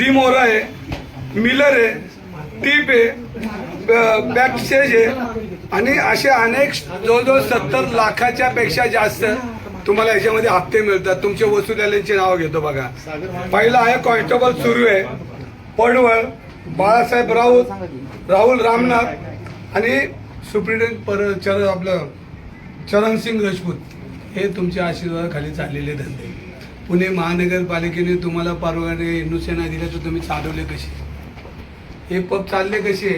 डिमोरा हो आहे मिलर आहे टीप आहे बॅक स्टेज आहे आणि असे अनेक जवळजवळ सत्तर लाखाच्या पेक्षा जास्त तुम्हाला याच्यामध्ये हप्ते मिळतात. तुमचे वसुलाल्यांची नावं घेतो बघा. पहिला आहे कॉन्स्टेबल सुरू आहे. पडवळ बाळासाहेब राऊत राहुल रामनाथ आणि सुप्रिटेंडेंट पर चर आपलं चरणसिंग राजपूत. हे तुमच्या आशीर्वादाखाली चाललेले धंदे. पुणे महानगरपालिकेने तुम्हाला परवाने हिंदुसेना दिल्या तर तुम्ही चालवले कसे हे पब चालले कसे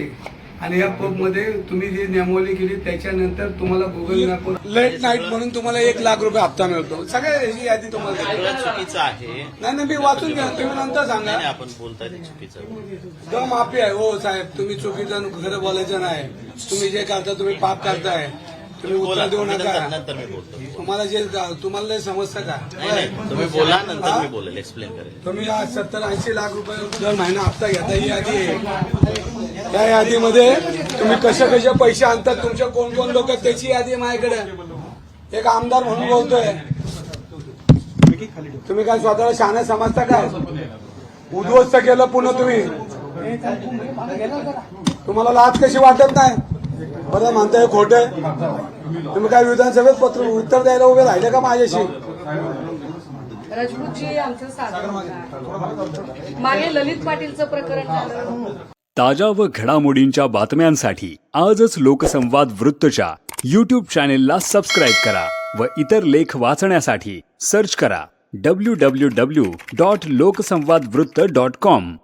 आणि या पबमध्ये तुम्ही जी नियमावली केली त्याच्यानंतर तुम्हाला गुगल मॅपवर लेट नाईट म्हणून तुम्हाला एक लाख रुपये हप्ता मिळतो. सगळ्या ह्याची यादी तुम्हाला. सगळं चुकीचं आहे. नाही नाही मी वाचून घ्या तुम्ही नंतर सांगा. नाही आपण बोलताय ते चुकीचं आहे. ग माफी आहे हो साहेब तुम्ही चुकीचं खरं बोलायचं नाही. तुम्ही जे करता तुम्ही पाप करताय. तुम्ही बोला देऊ नका. नंतर मी बोलतो. तुम्हाला जे तुम्हाला नाही समजतं का? तुम्ही बोला नंतर? मी बोलेल एक्सप्लेन करेल. तुम्ही आज सत्तर ऐंशी लाख रुपये दर महिना हप्ता घेता ही यादी आहे. या यादीमध्ये तुम्ही कसे कसे पैसे आणतात तुमचे कोण कोण लोक त्याची यादी माझ्याकडे. एक आमदार म्हणून बोलतोय. तुम्ही काय स्वतःला शहाणा समजता काय? उद्ध्वस्त केलं पुन्हा तुम्ही. तुम्हाला लाच कशी वाटत नाही? बरं म्हणताय खोट तुम्ही काय विधानसभेत पत्र उत्तर द्यायला उभे राहिले का माझ्याशी? राजपूतजी आमचं साधन होता. मागे ललित पाटीलचं प्रकरण झालं. ताज्या व घडामोडींच्या बातम्यांसाठी आजच लोकसंवाद वृत्तच्या यूट्यूब चॅनेलला सबस्क्राईब करा व इतर लेख वाचण्यासाठी सर्च करा W W W dot Lokasamvad Vrutta dot com